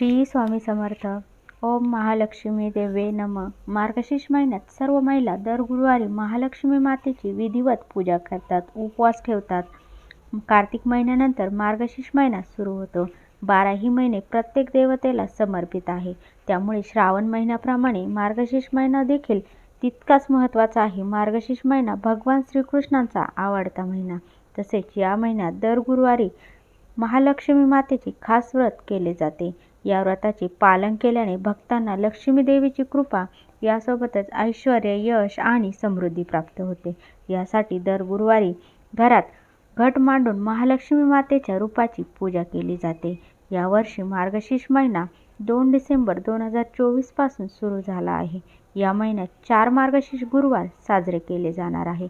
श्री स्वामी समर्थ. ओम महालक्ष्मी देवे नम. मार्गशीर्ष महिन्यात सर्व महिला दर गुरुवारी महालक्ष्मी मातेची विधिवत पूजा करतात उपवास ठेवतात. कार्तिक महिन्यानंतर मार्गशीर्ष महिना सुरू होतो. बाराही महिने प्रत्येक देवतेला समर्पित आहे. त्यामुळे श्रावण महिन्याप्रमाणे मार्गशीर्ष महिना देखील तितकाच महत्त्वाचा आहे. मार्गशीर्ष महिना भगवान श्रीकृष्णांचा आवडता महिना. तसेच या महिन्यात दर गुरुवारी महालक्ष्मी मातेचे खास व्रत केले जाते. या व्रताचे पालन केल्याने भक्तांना लक्ष्मी देवीची कृपा यासोबतच ऐश्वर यश आणि समृद्धी प्राप्त होते. यासाठी दर गुरुवारी घरात घट मांडून महालक्ष्मी मातेच्या रूपाची पूजा केली जाते. यावर्षी मार्गशीर्ष महिना दोन डिसेंबर दोन हजार चोवीसपासून सुरू झाला आहे. या महिन्यात चार मार्गशीर्ष गुरुवार साजरे केले जाणार आहे.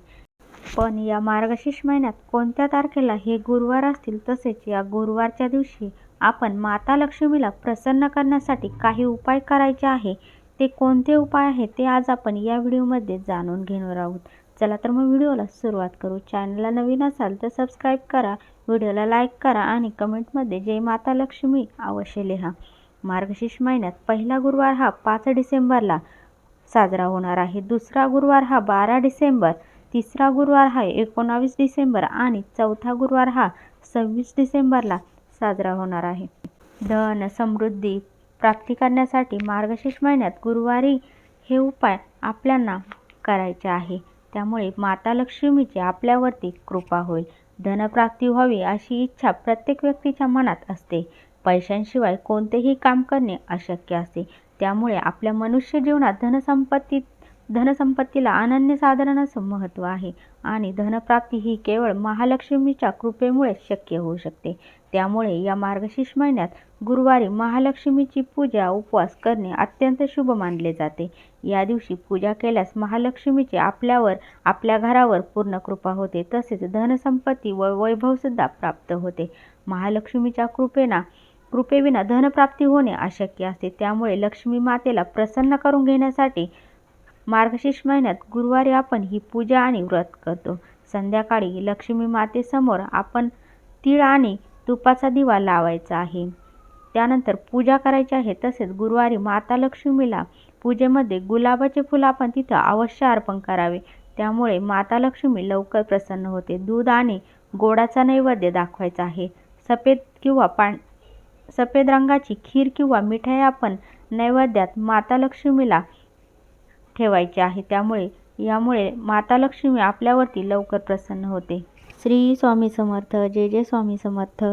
पण या मार्गशीर्ष महिन्यात कोणत्या तारखेला हे गुरुवार असतील तसेच या गुरुवारच्या दिवशी आपण माता लक्ष्मीला प्रसन्न करण्यासाठी काही उपाय करायचे आहे? ते कोणते उपाय आहेत ते आज आपण या व्हिडिओमध्ये जाणून घेणार आहोत. चला तर मग व्हिडिओला सुरुवात करू. चॅनलला नवीन असाल तर सबस्क्राईब करा व्हिडिओला लाईक करा आणि कमेंटमध्ये जय माता लक्ष्मी अवश्य लिहा. मार्गशीर्ष महिन्यात पहिला गुरुवार हा पाच डिसेंबरला साजरा होणार आहे. दुसरा गुरुवार हा बारा डिसेंबर. तिसरा गुरुवार हा एकोणावीस डिसेंबर आणि चौथा गुरुवार हा सव्वीस डिसेंबरला साजरा होणार आहे. धन समृद्धी प्राप्ती करण्यासाठी मार्गशीर्ष महिन्यात गुरुवारी हे उपाय आपल्याला करायचे आहे. त्यामुळे माता लक्ष्मीची आपल्यावरती कृपा होईल. धनप्राप्ती व्हावी अशी इच्छा प्रत्येक व्यक्तीच्या मनात असते. पैशांशिवाय कोणतेही काम करणे अशक्य असते. त्यामुळे आपल्या मनुष्य जीवनात धनसंपत्ती धनसंपत्तीला अनन्यसाधारण असं महत्त्व आहे आणि धनप्राप्ती ही केवळ महालक्ष्मीच्या कृपेमुळे शक्य होऊ शकते. त्यामुळे या मार्गशीर्ष महिन्यात गुरुवारी महालक्ष्मीची पूजा उपवास करणे अत्यंत शुभ मानले जाते. या दिवशी पूजा केल्यास महालक्ष्मीची आपल्यावर आपल्या घरावर पूर्ण कृपा होते तसेच धनसंपत्ती व वैभवसुद्धा प्राप्त होते. महालक्ष्मीच्या कृपेना कृपेविना धनप्राप्ती होणे अशक्य असते. त्यामुळे लक्ष्मी मातेला प्रसन्न करून घेण्यासाठी मार्गशीर्ष महिन्यात गुरुवारी आपण ही पूजा आणि व्रत करतो. संध्याकाळी लक्ष्मी मातेसमोर आपण तीळ आणि तुपाचा दिवा लावायचा आहे. त्यानंतर पूजा करायची आहे तसेच गुरुवारी माता लक्ष्मीला पूजेमध्ये गुलाबाचे फुलं आपण तिथं अवश्य अर्पण करावे. त्यामुळे माता लक्ष्मी लवकर प्रसन्न होते. दूध आणि गोडाचा नैवेद्य दाखवायचा आहे. सफेद किंवा पाण सफेद रंगाची खीर किंवा मिठाई आपण नैवेद्यात माता लक्ष्मीला ठेवायचे आहे. त्यामुळे यामुळे माता लक्ष्मी आपल्यावरती लवकर प्रसन्न होते. श्री स्वामी समर्थ. जय जय स्वामी समर्थ.